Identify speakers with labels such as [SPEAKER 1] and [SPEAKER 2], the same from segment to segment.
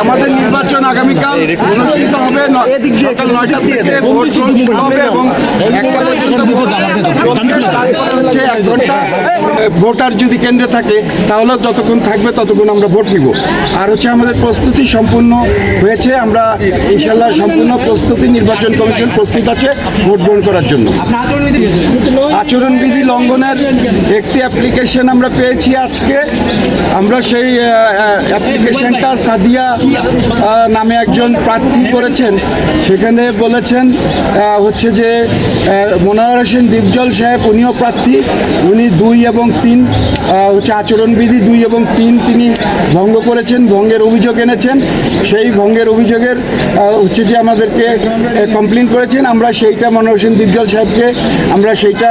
[SPEAKER 1] আমাদের নির্বাচন আগামীকাল অনুষ্ঠিত হবে সকাল নয়টা থেকে ভোট শুরু হবে এবং একটা পর্যন্ত ভোট চলবে। তারপরে হচ্ছে এক ঘণ্টা। ভোটার যদি কেন্দ্রে থাকে তাহলে যতক্ষণ থাকবে ততক্ষণ আমরা ভোট নিব আর হচ্ছে আমাদের প্রস্তুতি সম্পূর্ণ হয়েছে। আমরা ইনশাল্লাহ সম্পূর্ণ প্রস্তুতি নির্বাচন কমিশন প্রস্তুত আছে ভোট গ্রহণ করার জন্য। আচরণবিধি লঙ্ঘনের একটি অ্যাপ্লিকেশন আমরা পেয়েছি আজকে। আমরা সেই অ্যাপ্লিকেশনটা সাদিয়া নামে একজন প্রার্থী করেছেন সেখানে বলেছেন হচ্ছে যে আহ, মনোহর হোসেন দীপজল সাহেব উনিও প্রার্থী উনি দুই এবং তিন হচ্ছে আচরণবিধি দুই এবং তিন তিনি ভঙ্গ করেছেন ভঙ্গের অভিযোগ এনেছেন সেই ভঙ্গের অভিযোগের হচ্ছে যে আমাদেরকে কমপ্লেন করেছেন আমরা সেইটা মনোহর হোসেন দীপজল সাহেবকে আমরা সেইটা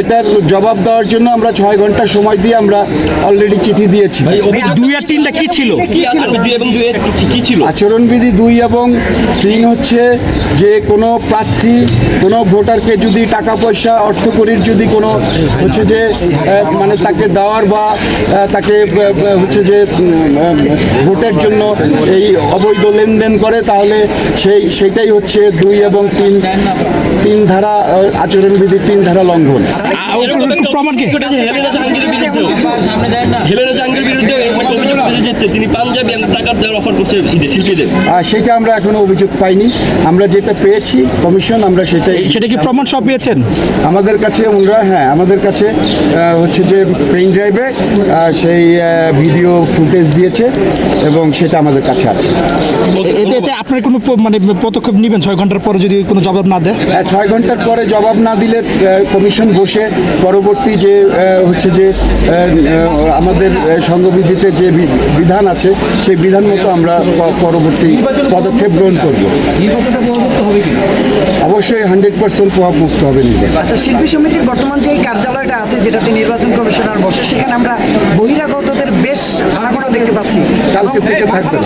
[SPEAKER 1] এটার জবাব দেওয়ার জন্য আমরা ছয় ঘণ্টা সময় দিয়ে আমরা অলরেডি চিঠি দিয়েছি।
[SPEAKER 2] দুই আর তিনটা কি ছিল?
[SPEAKER 3] দুই এবং দুই
[SPEAKER 1] এবং তিন হচ্ছে যে কোনো প্রার্থী কোনো ভোটারকে যদি টাকা পয়সা অর্থকরীর যদি কোনো হচ্ছে যে মানে তাকে দেওয়ার বা তাকে হচ্ছে যে ভোটের জন্য এই অবৈধ লেনদেন করে তাহলে সেই সেটাই হচ্ছে দুই এবং তিন তিন ধারা আচরণবিধি তিন ধারা লঙ্ঘন
[SPEAKER 2] প্রমাণ কি?
[SPEAKER 3] বিরুদ্ধে তিনি শিল্পীদের
[SPEAKER 1] আর সেটা আমরা এখনও অভিযোগ পাইনি। আমরা যেটা পেয়েছি কমিশন আমরা সেটাই
[SPEAKER 2] সেটা কি প্রমাণ সব পেয়েছেন?
[SPEAKER 1] আমাদের কাছে ওনারা হ্যাঁ আমাদের কাছে হচ্ছে যে পেন ড্রাইভে সেই ভিডিও ফুটেজ দিয়েছে এবং সেটা আমাদের কাছে আছে।
[SPEAKER 2] এতে এতে আপনার কোনো মানে পদক্ষেপ নেবেন? ছয় ঘণ্টার পরে যদি কোনো জবাব না দেয়?
[SPEAKER 1] আহ, ছয় ঘণ্টার পরে জবাব না দিলে কমিশন বসে পরবর্তী যে হচ্ছে যে আমাদের আহ, সংঘবিধিতে যে বিধান আছে সেই বিধান মতো আমরা পরবর্তী পদক্ষেপ গ্রহণ করব। অবশ্যই হান্ড্রেড পার্সেন্ট প্রভাব মুক্ত হবে নির্বাচন।
[SPEAKER 4] আচ্ছা শিল্পী সমিতির বর্তমান যে কার্যালয়টা আছে যেটাতে নির্বাচন কমিশনার বসে সেখানে আমরা বহিরাগতদের বেশ আনাগোনা দেখতে পাচ্ছি।
[SPEAKER 1] কালকে থেকে থাকবে।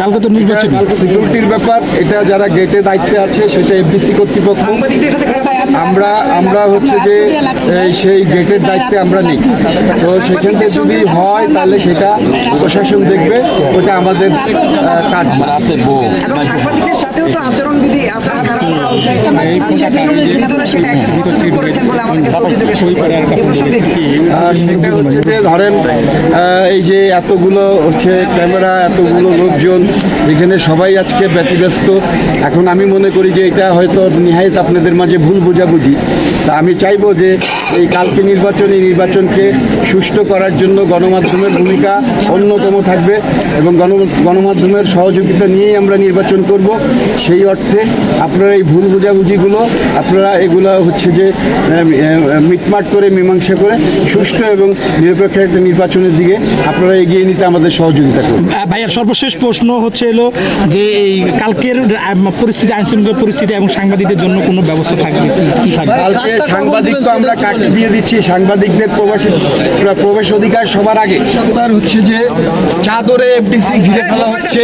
[SPEAKER 2] কালকে তো নির্বাচন।
[SPEAKER 1] সিকিউরিটির ব্যাপার এটা যারা গেটে দায়িত্বে আছে সেটা এফডিসি কর্তৃপক্ষ। আমরা আমরা হচ্ছে যে সেই গেটের দায়িত্বে আমরা নেই। তো সেখান থেকে যদি হয় তাহলে সেটা প্রশাসন দেখবে ওটা আমাদের কাজ
[SPEAKER 4] সাথেও তো আচরণবিধি আচরণ খারাপ করা হচ্ছে। আর শিল্পী সমিতির ভিতরে সেটা একজন প্রযোজক করেছেন বলে আমাদের কাছে অভিযোগ এসেছে এই প্রসঙ্গে কি?
[SPEAKER 1] সেটা হচ্ছে যে ধরেন এই যে এতগুলো হচ্ছে ক্যামেরা এতগুলো লোকজন এখানে সবাই আজকে ব্যতিব্যস্ত। এখন আমি মনে করি যে এটা হয়তো নিহায়ত আপনাদের মাঝে ভুল বোঝাবুঝি। তা আমি চাইব যে এই কালকে নির্বাচন এই নির্বাচনকে সুষ্ঠু করার জন্য গণমাধ্যমের ভূমিকা অন্যতম থাকবে এবং গণ গণমাধ্যমের সহযোগিতা নিয়েই আমরা নির্বাচন করব। সেই অর্থে আপনারা এই ভুল বোঝাবুঝিগুলো আপনারা এগুলো হচ্ছে যে মিটমাট করে মীমাংসা করে সুষ্ঠু এবং নিরপেক্ষ একটা নির্বাচনের দিকে আপনারা এগিয়ে নিতে আমাদের সহযোগিতা করুন।
[SPEAKER 2] ভাইয়ার সর্বশেষ প্রশ্ন হচ্ছে এলো যে এই কালকের পরিস্থিতি আইন শৃঙ্খলা পরিস্থিতি এবং সাংবাদিকদের জন্য কোনো ব্যবস্থা থাকবে কি কি থাকবে?
[SPEAKER 1] কালকে সাংবাদিক তো আমরা কাটি দিয়ে দিচ্ছি সাংবাদিকদের প্রবাসী প্রবেশ অধিকার সবার আগে। তার হচ্ছে যে চাদরে এফডিসি ঘিরে ফেলা হচ্ছে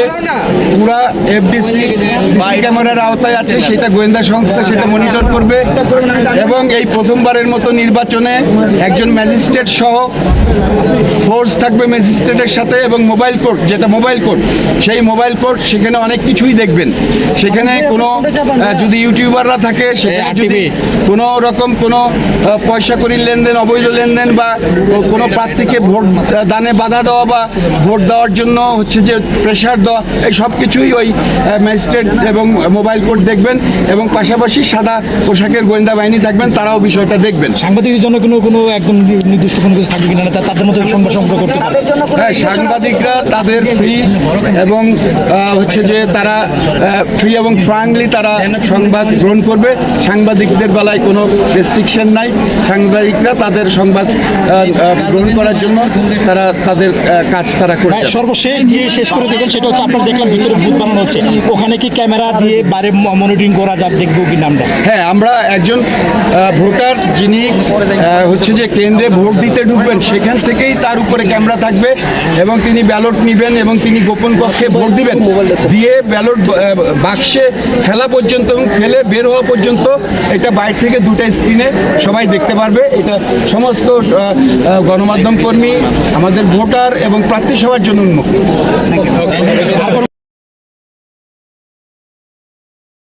[SPEAKER 1] পুরা এফডিসি ক্যামেরার আওতায় আছে সেটা গোয়েন্দা সংস্থা সেটা মনিটর করবে। এবং এই প্রথমবারের মতো নির্বাচনে একজন ম্যাজিস্ট্রেট সহ ফোর্স থাকবে ম্যাজিস্ট্রেটের সাথে এবং মোবাইল কোর্ট যেটা মোবাইল কোর্ট সেই মোবাইল কোর্ট সেখানে অনেক কিছুই দেখবেন। সেখানে কোনো যদি ইউটিউবাররা থাকে সেখানে যদি কোনো রকম কোনো পয়সা করির লেনদেন অবৈধ লেনদেন বা কোনো প্রার্থীকে ভোট দানে বাধা দেওয়া বা ভোট দেওয়ার জন্য হচ্ছে যে প্রেশার দেওয়া এই সব কিছুই ওই ম্যাজিস্ট্রেট এবং মোবাইল কোর্ট দেখবেন এবং পাশাপাশি সাদা পোশাকের গোয়েন্দা বাহিনী থাকবেন তারাও বিষয়টা দেখবেন।
[SPEAKER 2] সাংবাদিকদের জন্য কোনো কোনো একদম নির্দিষ্ট কোনো কিছু থাকবে কিনা না তাদের মধ্যে সংবাদ সংগ্রহ করতে
[SPEAKER 1] হ্যাঁ সাংবাদিকরা তাদের ফ্রি এবং হচ্ছে যে তারা ফ্রি এবং ফ্রাঙ্কলি তারা সংবাদ গ্রহণ করবে। সাংবাদিকদের বেলায় কোনো রেস্ট্রিকশন নাই। সাংবাদিকরা তাদের সংবাদ গ্রহণ করার জন্য তারা তাদের কাজ তারা করছে
[SPEAKER 2] সর্বশেষ যে শেষ করে দেখেন সেটা হচ্ছে আপনার দেখলাম ভিতরে বুথ বানানো হচ্ছে। ওখানে কি ক্যামেরা দিয়ে বাইরে মনিটরিং করা যাবে দেখব কি নামটা।
[SPEAKER 1] হ্যাঁ আমরা একজন আহ, ভোটার যিনি হচ্ছে যে কেন্দ্রে ভোট দিতে ঢুকবেন সেখান থেকেই তার উপরে ক্যামেরা থাকবে এবং তিনি ব্যালট নেবেন এবং তিনি গোপন কক্ষে ভোট দিবেন। দিয়ে ব্যালট বাক্সে ফেলা পর্যন্ত এবং ফেলে বের হওয়া পর্যন্ত এটা বাইরে থেকে দুটা স্ক্রিনে সবাই দেখতে পারবে। এটা সমস্ত গণমাধ্যম কর্মী আমাদের ভোটার এবং প্রার্থী সবার জন্য উন্মুক্ত।